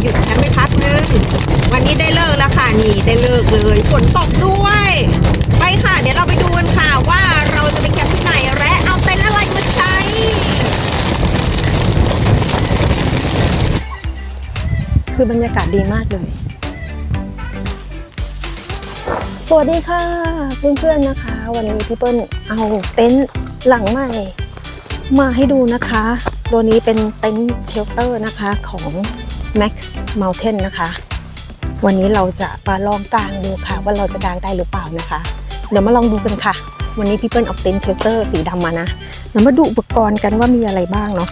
หยุดนะไม่พักนึงวันนี้ได้เลิกแล้วค่ะนี่ได้เลิกเลยฝนตกด้วย ไปค่ะ เดี๋ยวเราไปดูกันค่ะว่าเราจะไปแคมป์ที่ไหนและเอาเต็นท์อะไรมาใช้คือบรรยากาศดีมากเลยสวัสดีค่ะเพื่อนๆนะคะ วันนี้พี่เปิ้ลเอาเต็นท์หลังใหม่ มาให้ดูนะคะ ตัวนี้เป็นเต็นท์เชลเตอร์นะคะของ Max Mountain นะคะ วันนี้เราจะมาลองกางดูค่ะ ว่าเราจะกางได้หรือเปล่านะคะ เดี๋ยวมาลองดูกันค่ะ วันนี้พี่เปิ้ลเอาเต็นท์เชลเตอร์สีดำมานะเรามาดูอุปกรณ์กันว่ามีอะไรบ้างเนาะ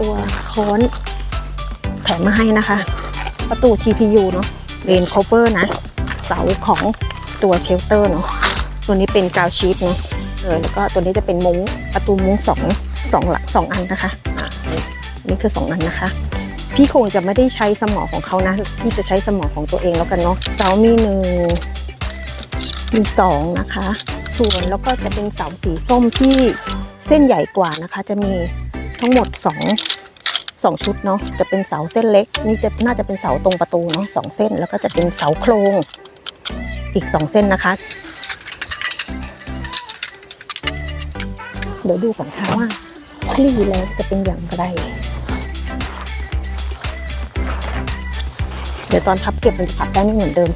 ตัวค้อนแถมมาให้นะคะ ประตู TPU เนาะเลน cover นะ เสาของตัวเชลเตอร์เนาะตัวนี้เป็นกาวชีตเนาะเออแล้วก็ตัวนี้จะเป็นมุ้งประตูมุ้งสองสองหลักสองอันนะคะนี่คือสองอันนะคะ พี่คงจะไม่ได้ใช้สมองของเขานะพี่จะใช้สมองของตัวเองแล้วกันเนาะเสามีหนึ่งมีสองนะคะ ส่วนแล้วก็จะเป็นเสาสีส้มที่เส้นใหญ่กว่านะคะ จะมีทั้งหมดสองสองชุดเนาะจะเป็นเสาเส้นเล็ก นี่จะน่าจะเป็นเสาตรงประตูเนาะสองเส้น แล้วก็จะเป็นเสาโครงอีกสองเส้นนะคะ เดี๋ยวดูก่อนค่ะว่าคลี่แล้วจะเป็นอย่างไร เดี๋ยวตอนพับเก็บมันจะพับได้ไม่เหมือนเดิม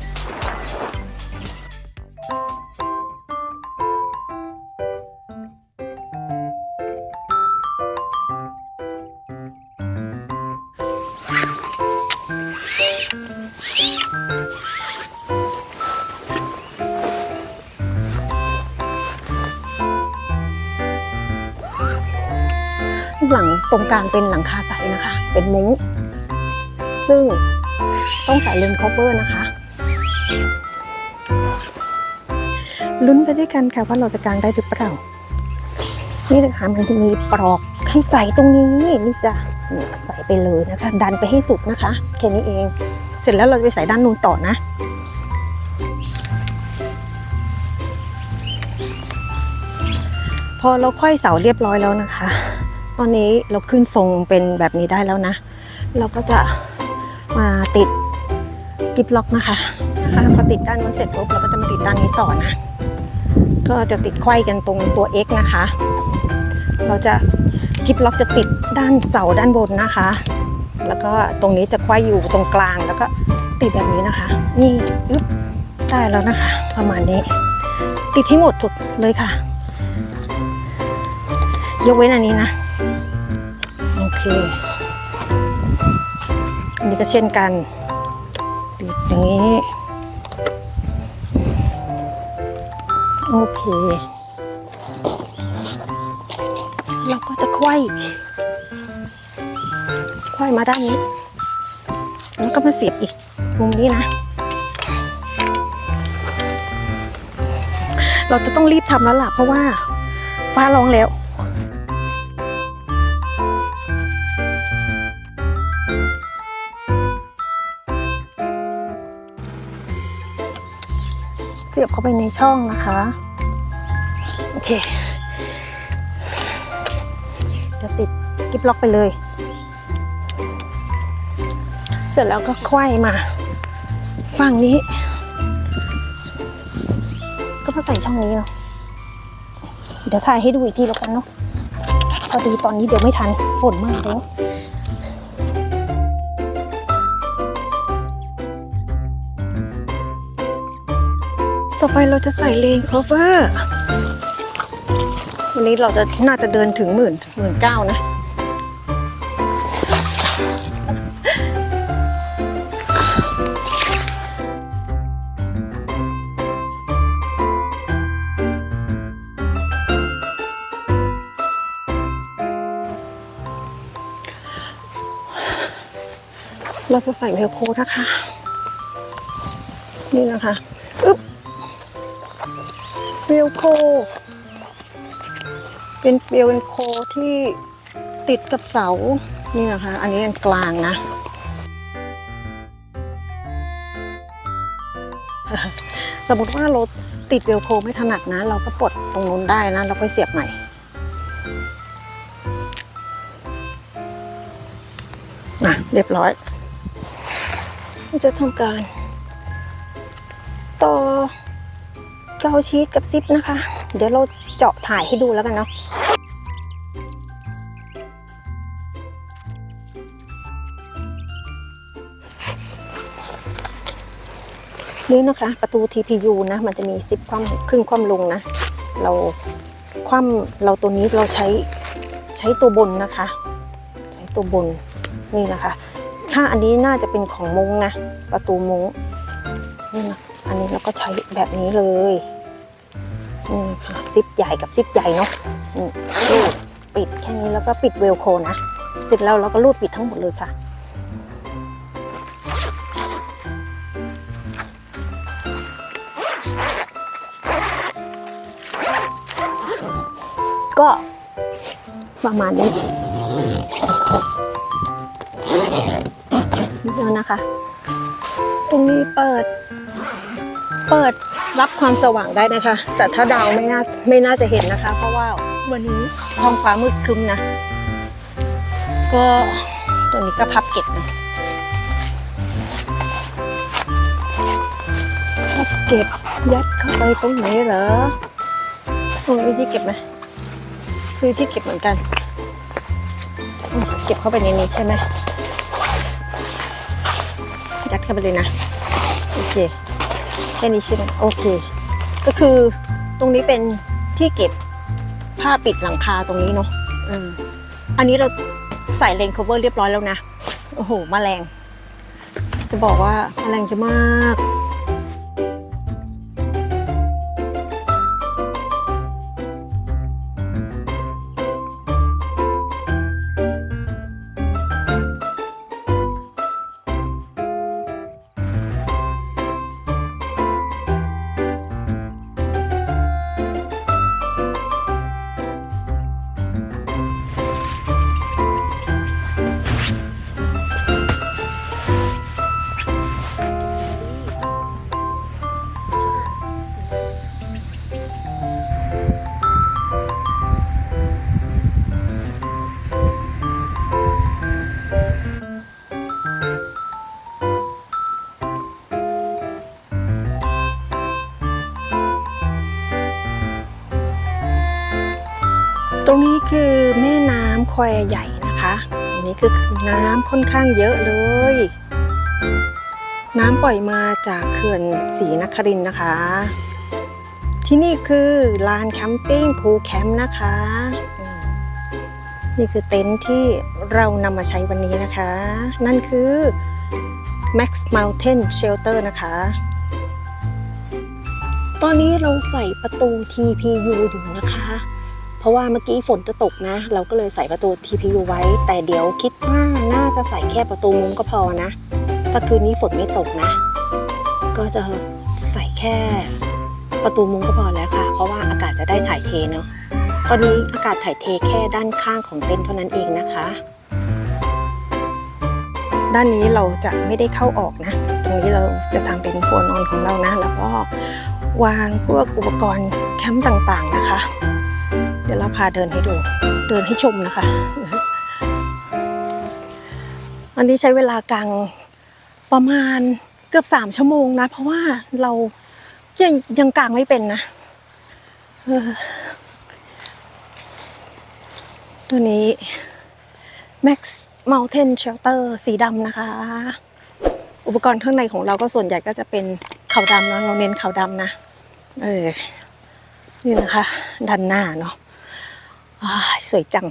หลังตรงกลางเป็นหลังคาใสนะคะ เป็นมุ้ง ซึ่ง ต้องใส่เลนส์คอเวอร์นะคะลุ้นไปด้วยกันค่ะว่าเราจะกางได้หรือเปล่า นี่นะคะมันจะมีปลอกให้ใส่ตรงนี้นี่จะใส่ไปเลยนะคะ ดันไปให้สุดนะคะแค่นี้เอง เสร็จแล้วเราจะไปใส่ด้านนู้นต่อนะพอเราค่อยเสาเรียบร้อยแล้วนะคะ ตอนนี้เราขึ้นทรงเป็นแบบนี้ได้แล้วนะ เราก็จะมาติด กิบล็อกนะคะพอติดด้านนู้นเสร็จปุ๊บเราก็จะมาติดด้านนี้ต่อนะ ก็จะติดไขว้กันตรงตัว X นะคะ เราจะกิบล็อกจะติดด้านเสาด้านบนนะคะ แล้วก็ตรงนี้จะไขว้อยู่ตรงกลางแล้วก็ติดแบบนี้นะคะ นี่อึ๊บได้แล้วนะคะ ประมาณนี้ ติดให้หมดทุกเลยค่ะ ยกเว้นอันนี้นะ โอเค อันนี้ก็เช่นกัน อย่างนี้ โอเค เราก็จะไขว้ไขว้มาด้านนี้ แล้วก็มาเสียบอีกมุมนี้นะ เราจะต้องรีบทำแล้วล่ะเพราะว่า ฟ้าร้องแล้ว เสียบเข้าไปในช่องนะคะ โอเคเดี๋ยวติดกิบล็อกไปเลย เสร็จแล้วก็ไขว้มา ฝั่งนี้ ก็มาใส่ช่องนี้เนาะเดี๋ยวถ่ายให้ดูอีกทีแล้วกันเนาะพอดีตอนนี้เดี๋ยวไม่ทันฝนมากแล้ว เราจะใส่เลน cover วันนี้เราจะน่าจะเดินถึงหมื่นหมื่นเก้านะ เราจะใส่เวลโคนะคะ นี่นะคะ อึ๊บเวลโค เป็นเวลโคที่ติดกับเสา นี่นะคะ อันนี้อันกลางนะ สมมติว่าเราติดเวลโคไม่ถนัดนะ เราก็ปลดตรงนู้นได้นะ เราค่อยเสียบใหม่ อะ เรียบร้อยเราจะทำการ ต่อ กาชีสกับซิปนะคะ เดี๋ยวเราเจาะถ่ายให้ดูแล้วกันเนาะนี่นะคะ ประตู TPU นะ มันจะมีซิปคว่ำขึ้นคว่ำลงนะ เราคว่ำเราตัวนี้เราใช้ใช้ตัวบนนะคะ ใช้ตัวบนนี่นะคะ ถ้าอันนี้น่าจะเป็นของมงนะ ประตูมงนี่นะ อันนี้เราก็ใช้แบบนี้เลยนี่นะคะซิปใหญ่กับซิปใหญ่เนาะนี่รูดปิดแค่นี้แล้วก็ปิดเวลโคนะเสร็จแล้วเราก็รูดปิดทั้งหมดเลยค่ะก็ประมาณนี้เดี๋ยวนะคะ ตรงนี้เปิด เปิดรับความสว่างได้นะคะ แต่ถ้าดาวไม่น่าไม่น่าจะเห็นนะคะ เพราะว่าวันนี้ท้องฟ้ามืดครึ้มนะ ก็ตัวนี้ก็พับเก็บนะพับเก็บยัดเข้าไปตรงไหนเหรอตรงนี้ที่เก็บไหมคือที่เก็บเหมือนกัน เก็บเข้าไปในนี้ใช่ไหมยัดเข้าไปเลยนะ โอเค แค่นี้ใช่ไหมโอเค ก็คือตรงนี้เป็นที่เก็บผ้าปิดหลังคาตรงนี้เนาะอืมอันนี้เราใส่เลน cover เรียบร้อยแล้วนะ โอ้โหมแมลง จะบอกว่าแมลงเยอะมาก คือแม่น้ำแควใหญ่นะคะอันนี้คือน้ำค่อนข้างเยอะเลย น้ำปล่อยมาจากเขื่อนศรีนครินนะคะ ที่นี่คือลานแคมปิ้งคูแคมป์นะคะ นี่คือเต็นท์ที่เรานำมาใช้วันนี้นะคะ นั่นคือ Max Mountain Shelter นะคะ ตอนนี้เราใส่ประตู TPU อยู่นะคะ เพราะว่าเมื่อกี้ฝนจะตกนะ เราก็เลยใส่ประตู TPU ไว้ แต่เดี๋ยวคิดว่าน่าจะใส่แค่ประตูมุ้งก็พอนะ ถ้าคืนนี้ฝนไม่ตกนะ ก็จะใส่แค่ประตูมุ้งก็พอแล้วค่ะ เพราะว่าอากาศจะได้ถ่ายเทเนาะ ตอนนี้อากาศถ่ายเทแค่ด้านข้างของเต็นท์เท่านั้นเองนะคะ ด้านนี้เราจะไม่ได้เข้าออกนะ ตรงนี้เราจะทำเป็นหัวนอนของเรานะ แล้วก็วางพวกอุปกรณ์แคมป์ต่างๆนะคะ ดี๋ยวเราพาเดินให้ดู เดินให้ชมนะคะ อันนี้ใช้เวลากลางประมาณเกือบสามชั่วโมงนะ เพราะว่าเรายังยังกลางไม่เป็นนะตัวนี้ Max Mountain Shelter สีดำนะคะ อุปกรณ์ข้างในของเราก็ส่วนใหญ่ก็จะเป็นขาวดำนะเราเน้นขาวดำนะ เออ นี่นะคะด้านหน้าเนาะ สวยจัง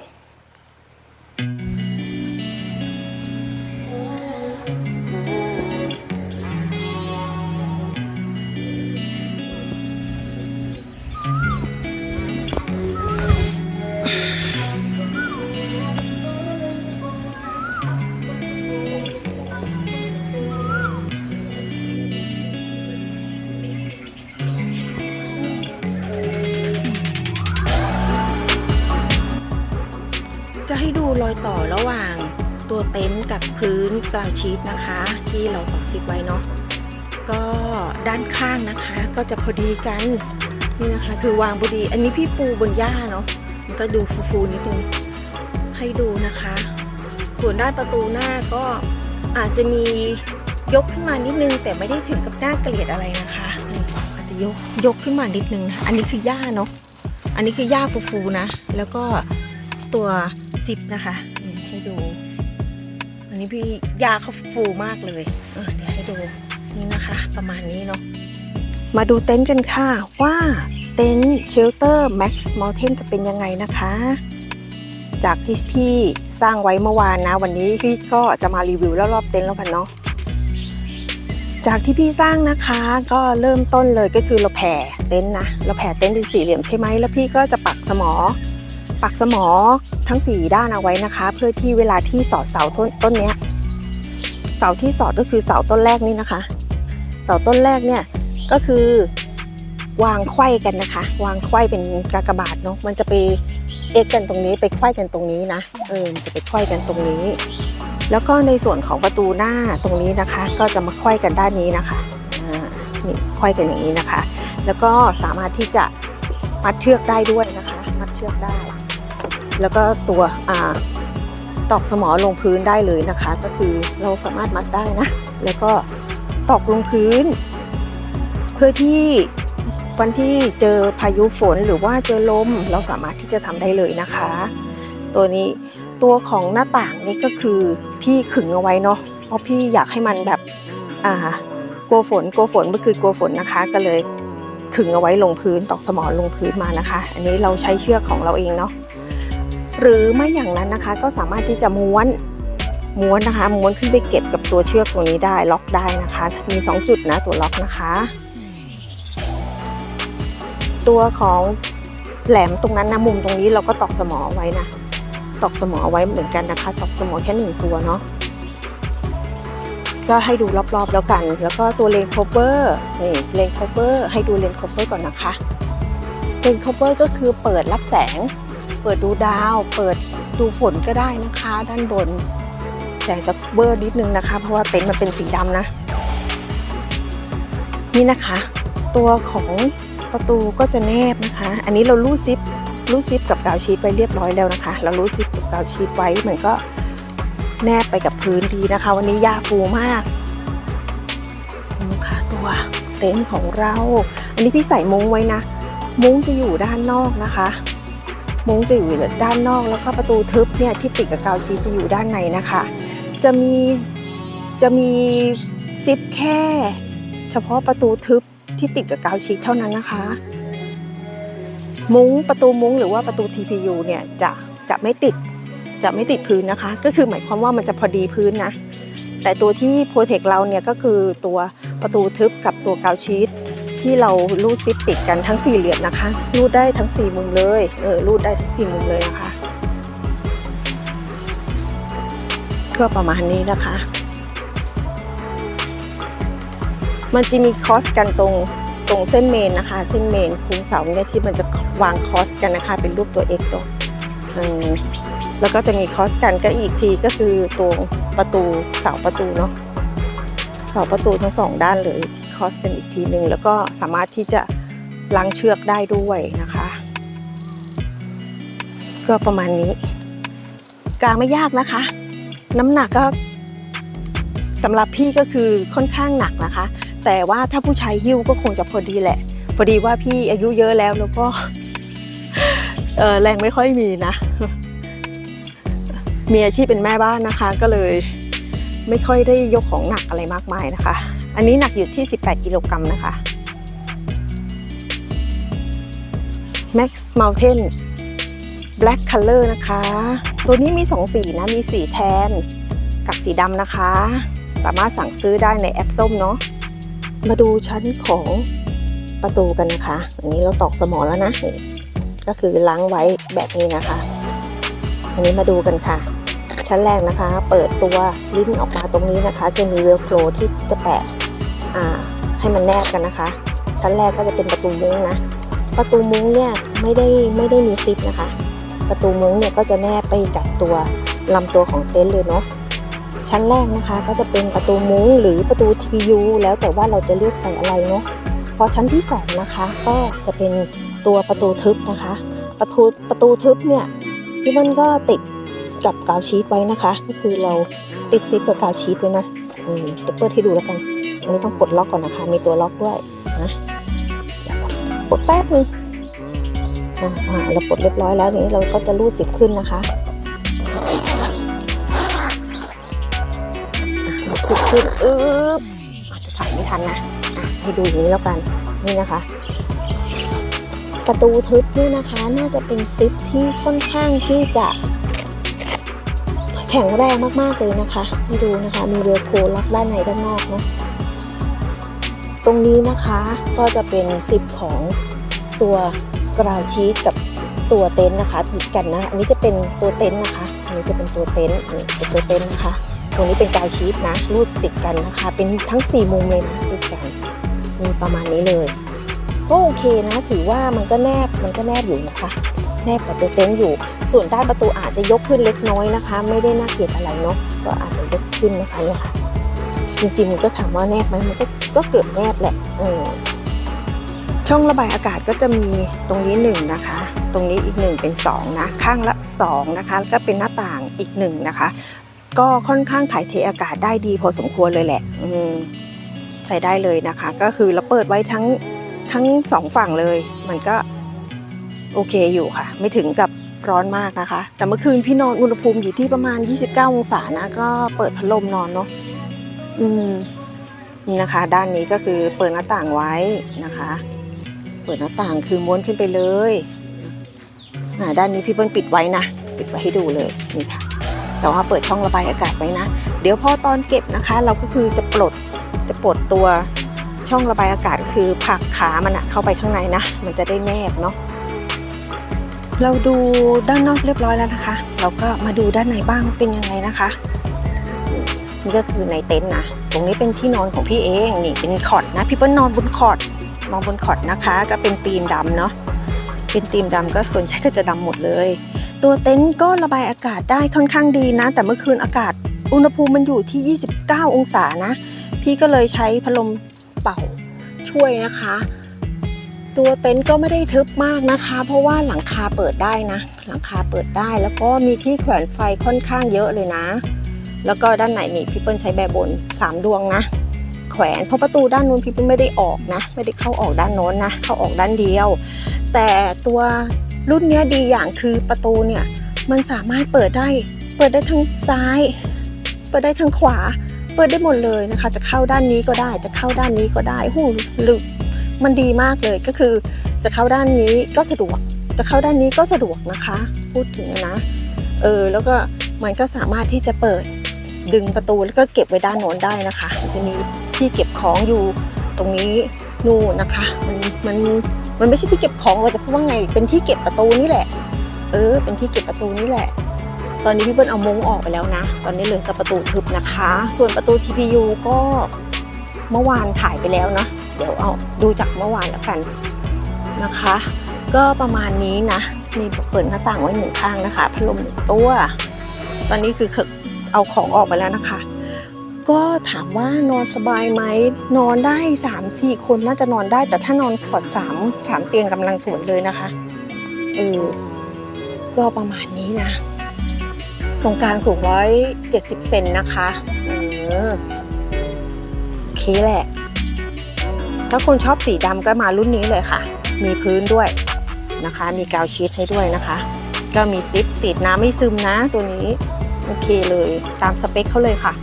กับพื้นกาวชีตนะคะ ที่เราต่อซิปไว้เนาะก็ด้านข้างนะคะ ก็จะพอดีกันนี่นะคะ คือวางพอดี อันนี้พี่ปูบนหญ้าเนาะมันก็ดูฟูๆนิดนึงให้ดูนะคะ ส่วนด้านประตูหน้าก็อาจจะมียกขึ้นมานิดนึง แต่ไม่ได้ถึงกับหน่าเกลียดอะไรนะคะนี่ยกยกขึ้นมานิดนึงนะอันนี้คือหญ้าเนาะอันนี้คือหญ้าฟูๆนะ แล้วก็ตัวซิปนะคะ นี้พี่หญ้าเขาฟูมากเลยเออเดี๋ยวให้ดูนี่นะคะประมาณนี้เนาะมาดูเต็นท์กันค่ะว่าเต็นท์เชลเตอร์แม็กซ์มอลเทนจะเป็นยังไงนะคะ จากที่พี่สร้างไว้เมื่อวานนะ วันนี้พี่ก็จะมารีวิวรอบๆเต็นท์แล้วกันเนาะจากที่พี่สร้างนะคะก็เริ่มต้นเลยก็คือเราแผ่เต็นท์นะเราแผ่เต็นท์เป็นสี่เหลี่ยมใช่ไหมแล้วพี่ก็จะปักสมอ ปักสมอทั้งสี่ด้านเอาไว้นะคะ เพื่อที่เวลาที่สอดเสาต้นต้นนี้เสาที่สอดก็คือเสาต้นแรกนี่นะคะ เสาต้นแรกเนี่ยก็คือวางไขว้กันนะคะ วางไขว้เป็นกากบาทเนาะมันจะไปเอ็กกันตรงนี้ไปไขว้กันตรงนี้นะเออจะไปไขว้กันตรงนี้ แล้วก็ในส่วนของประตูหน้าตรงนี้นะคะ ก็จะมาไขว้กันด้านนี้นะคะอ่านี่ไขว้กันอย่างนี้นะคะ แล้วก็สามารถที่จะมัดเชือกได้ด้วยนะคะ มัดเชือกได้ แล้วก็ตัวอตอกสมอลงพื้นได้เลยนะคะ ก็คือเราสามารถมัดได้นะ แล้วก็ตอกลงพื้น เพื่อที่วันที่เจอพายุฝนหรือว่าเจอลม เราสามารถที่จะทำได้เลยนะคะ ตัวนี้ตัวของหน้าต่างนี่ก็คือพี่ขึงเอาไว้เนาะเพราะพี่อยากให้มันแบบอ่ากลัวฝนกลัวฝนก็คือกลัวฝนนะคะ ก็เลยขึงเอาไว้ลงพื้นตอกสมอลงพื้นมานะคะ อันนี้เราใช้เชือกของเราเองเนาะ หรือไม่อย่างนั้นนะคะก็สามารถที่จะม้วนม้วนนะคะ ม้วนขึ้นไปเก็บกับตัวเชือกตรงนี้ได้ล็อกได้นะคะ มี 2 จุดนะตัวล็อกนะคะ ตัวของแหลมตรงนั้นนะมุมตรงนี้เราก็ตอกสมอไว้นะตอกสมอไว้เหมือนกันนะคะ ตอกสมอแค่หนึ่งตัวเนาะก็ให้ดูรอบๆแล้วกัน แล้วก็ตัวเลนโคเปอร์นี่เลนโคเปอร์ให้ดูเลนโคเปอร์ก่อนนะคะเลนโคเปอร์ก็คือเปิดรับแสง เปิดดูดาว เปิดดูฝนก็ได้นะคะ ด้านบนแสงจะเบอร์นิดนึงนะคะ เพราะว่าเต็นท์มันเป็นสีดำนะ นี่นะคะ ตัวของประตูก็จะแนบนะคะ อันนี้เราลูดซิปรูดซิปกับกาวชีตไว้เรียบร้อยแล้วนะคะ เรารูดซิปกับกาวชีตไว้มันก็แนบไปกับพื้นดีนะคะ วันนี้ยาฟูมากนี่ค่ะตัวเต็นท์ของเรา อันนี้พี่ใส่มุ้งไว้นะ มุ้งจะอยู่ด้านนอกนะคะ มุ้งจะอยู่ด้านนอกแล้วก็ประตูทึบเนี่ยที่ติดกับกาวชีตจะอยู่ด้านในนะคะ จะมีจะมีซิปแค่ เฉพาะประตูทึบที่ติดกับกาวชีตเท่านั้นนะคะ มุ้งประตูมุ้งหรือว่าประตู TPU เนี่ยจะจะไม่ติดจะไม่ติดพื้นนะคะ ก็คือหมายความว่ามันจะพอดีพื้นนะแต่ตัวที่โปรเทคเราเนี่ยก็คือตัวประตูทึบกับตัวกาวชีต ที่เราลูดซิปติดกันทั้งสี่เหลี่ยมนะคะลูดได้ทั้งสี่มุมเลยเออลูดได้ทั้งสี่มุมเลยนะคะก็ประมาณนี้นะคะ มันจะมีคอสกันตรงตรงเส้นเมนนะคะ เส้นเมนคูณเสาเนี่ยที่มันจะวางคอสกันนะคะ เป็นรูปตัว X เนอะอืมแล้วก็จะมีคอสกันก็อีกทีก็คือตรงประตูเสาประตูเนาะเสาประตูทั้งสองด้านเลย คอสกันอีกทีหนึ่งแล้วก็สามารถที่จะล้างเชือกได้ด้วยนะคะ ก็ประมาณนี้ กางไม่ยากนะคะ น้ำหนักก็สำหรับพี่ก็คือค่อนข้างหนักนะคะ แต่ว่าถ้าผู้ชายหิ้วก็คงจะพอดีแหละ พอดีว่าพี่อายุเยอะแล้วแล้วก็แรงไม่ค่อยมีนะ มีอาชีพเป็นแม่บ้านนะคะ ก็เลยไม่ค่อยได้ยกของหนักอะไรมากมายนะคะ อันนี้หนักอยู่ที่ 18 กิโลกรัมนะคะ Max Mountain Black Color นะคะ ตัวนี้มี 2 สีนะ มีสีแทนกับสีดำนะคะ สามารถสั่งซื้อได้ในแอปส้มเนาะ มาดูชั้นของประตูกันนะคะ อันนี้เราตอกสมอแล้วนะนี่ก็คือล้างไว้แบบนี้นะคะ อันนี้มาดูกันค่ะ ชั้นแรกนะคะ เปิดตัวลิ้นออกมาตรงนี้นะคะ จะมีเวลโครที่จะแปะ ให้มันแนบกันนะคะ ชั้นแรกก็จะเป็นประตูมุ้งนะ ประตูมุ้งเนี่ยไม่ได้ไม่ได้มีซิปนะคะ ประตูมุ้งเนี่ยก็จะแนบไปกับตัวลำตัวของเต็นท์เลยเนาะชั้นแรกนะคะก็จะเป็นประตูมุ้งหรือประตู TPU แล้วแต่ว่าเราจะเลือกใส่อะไรเนาะพอชั้นที่สองนะคะก็จะเป็นตัวประตูทึบนะคะ ประตูประตูทึบเนี่ยพี่มันก็ติดกับกาวชีตไว้นะคะ ก็คือเราติดซิปกับกาวชีตไว้เนาะเดี๋ยวเปิดให้ดูแล้วกัน อันนี้ต้องปลดล็อกก่อนนะคะ มีตัวล็อกด้วยนะปลดแป๊บนึงอ่าอ่าเราปลดเรียบร้อยแล้วนี้เราก็จะรูดสิบขึ้นนะคะสิบขึ้นอึ๊บอาจจะถ่ายไม่ทันนะให้ดูอย่างนี้แล้วกันนี่นะคะประตูทึบนี่นะคะน่าจะเป็นซิปที่ค่อนข้างที่จะ แข็งแรงมากๆเลยนะคะ ให้ดูนะคะ มีเวลโคล็อกด้านในด้านนอกเนาะ รงนี้นะคะก็จะเป็นซิปของตัวกราวชีตกับตัวเต็นท์นะคะติดกันนะอันนี้จะเป็นตัวเต็นท์นะคะอันนี้จะเป็นตัวเต็นท์เป็นตัวเต็นท์นะคะตรงนี้เป็นกาวชีตนะรูดติดกันนะคะ เป็นทั้ง 4 มุมเลยนะติดกันมีประมาณนี้เลยก็โอเคนะ ถือว่ามันก็แนบมันก็แนบอยู่นะคะ แนบกับตัวเต็นท์อยู่ ส่วนด้านประตูอาจจะยกขึ้นเล็กน้อยนะคะ ไม่ได้น่าเกลียดอะไรเนาะก็อาจจะยกขึ้นนะคะเนี่ยค่ะ จริงๆมันก็ถามว่าแนบไหมมันก็ก็เกือบแนบแหละเออช่องระบายอากาศก็จะมีตรงนี้หนึ่งนะคะ ตรงนี้อีกหนึ่งเป็นสองนะข้างละสองนะคะแล้วก็เป็นหน้าต่างอีกหนึ่งนะคะ ก็ค่อนข้างถ่ายเทอากาศได้ดีพอสมควรเลยแหละอืมใช้ได้เลยนะคะ ก็คือเราเปิดไว้ทั้งทั้งสองฝั่งเลย มันก็โอเคอยู่ค่ะ ไม่ถึงกับร้อนมากนะคะ แต่เมื่อคืนพี่นอนอุณหภูมิอยู่ที่ประมาณ 29 องศานะ ก็เปิดพัดลมนอนเนาะ อืมนี่นะคะ ด้านนี้ก็คือเปิดหน้าต่างไว้นะคะ เปิดหน้าต่างคือม้วนขึ้นไปเลยอ่าด้านนี้พี่เปิ้ลปิดไว้นะปิดไว้ให้ดูเลยนี่ค่ะแต่ว่าเปิดช่องระบายอากาศไว้นะ เดี๋ยวพอตอนเก็บนะคะ เราก็คือจะปลดจะปลดตัวช่องระบายอากาศคือผักขามันอะเข้าไปข้างในนะมันจะได้แนบเนาะเราดูด้านนอกเรียบร้อยแล้วนะคะ เราก็มาดูด้านในบ้างเป็นยังไงนะคะ นี่ก็คือในเต็นท์นะ ตรงนี้เป็นที่นอนของพี่เอง นี่เป็นคอร์ดนะ พี่เปิ้ลนอนบนคอร์ดนอนบนคอร์ดนะคะ ก็เป็นธีมดำเนาะ เป็นธีมดำก็ส่วนใหญ่ก็จะดำหมดเลย ตัวเต็นท์ก็ระบายอากาศได้ค่อนข้างดีนะ แต่เมื่อคืนอากาศอุณหภูมิมันอยู่ที่ 29 องศานะ พี่ก็เลยใช้พัดลมเป่าช่วยนะคะ ตัวเต็นท์ก็ไม่ได้ทึบมากนะคะ เพราะว่าหลังคาเปิดได้นะ หลังคาเปิดได้แล้วก็มีที่แขวนไฟค่อนข้างเยอะเลยนะ แล้วก็ด้านในนี่พี่เปิ้ลใช้แบบบน 3 ดวงนะ แขวนเพราะประตูด้านนู้นพี่เปิ้ลไม่ได้ออกนะ ไม่ได้เข้าออกด้านโน้นนะ เข้าออกด้านเดียว แต่ตัวรุ่นนี้ดีอย่างคือประตูเนี่ยมันสามารถเปิดได้ เปิดได้ทั้งซ้าย เปิดได้ทั้งขวา เปิดได้หมดเลยนะคะ จะเข้าด้านนี้ก็ได้ จะเข้าด้านนี้ก็ได้หูลึกมันดีมากเลยก็คือจะเข้าด้านนี้ก็สะดวก จะเข้าด้านนี้ก็สะดวกนะคะ พูดถึงนะ เออแล้วก็มันก็สามารถที่จะเปิด ดึงประตูแล้วก็เก็บไว้ด้านโน้นได้นะคะ จะมีที่เก็บของอยู่ตรงนี้นู่นนะคะ มันมันมันไม่ใช่ที่เก็บของเราจะพูดว่าไง เป็นที่เก็บประตูนี่แหละ เออ เป็นที่เก็บประตูนี่แหละ ตอนนี้พี่เปิ้ลเอามุ้งออกไปแล้วนะ ตอนนี้เหลือแต่ประตูทึบนะคะ ส่วนประตู TPU ก็เมื่อวานถ่ายไปแล้วเนาะ เดี๋ยวเอาดูจากเมื่อวานแล้วกันนะคะ ก็ประมาณนี้นะ มีเปิดหน้าต่างไว้หนึ่งข้างนะคะ พัดลมหนึ่งตัว ตอนนี้คือ เอาของออกไปแล้วนะคะ ก็ถามว่านอนสบายไหมนอนได้ 3 4 คนน่าจะนอนได้ แต่ถ้านอนขอด3 3เตียงกำลังสวยเลยนะคะเออก็ประมาณนี้นะ ตรงกลางสูงร้อยเจ็ดสิบเซนนะคะเออโอเคแหละ ถ้าคนชอบสีดำก็มารุ่นนี้เลยค่ะ มีพื้นด้วยนะคะ มีกาวชีทให้ด้วยนะคะ ก็มีซิปติดน้ำไม่ซึมนะตัวนี้ โอเคเลยตามสเปคเขาเลยค่ะ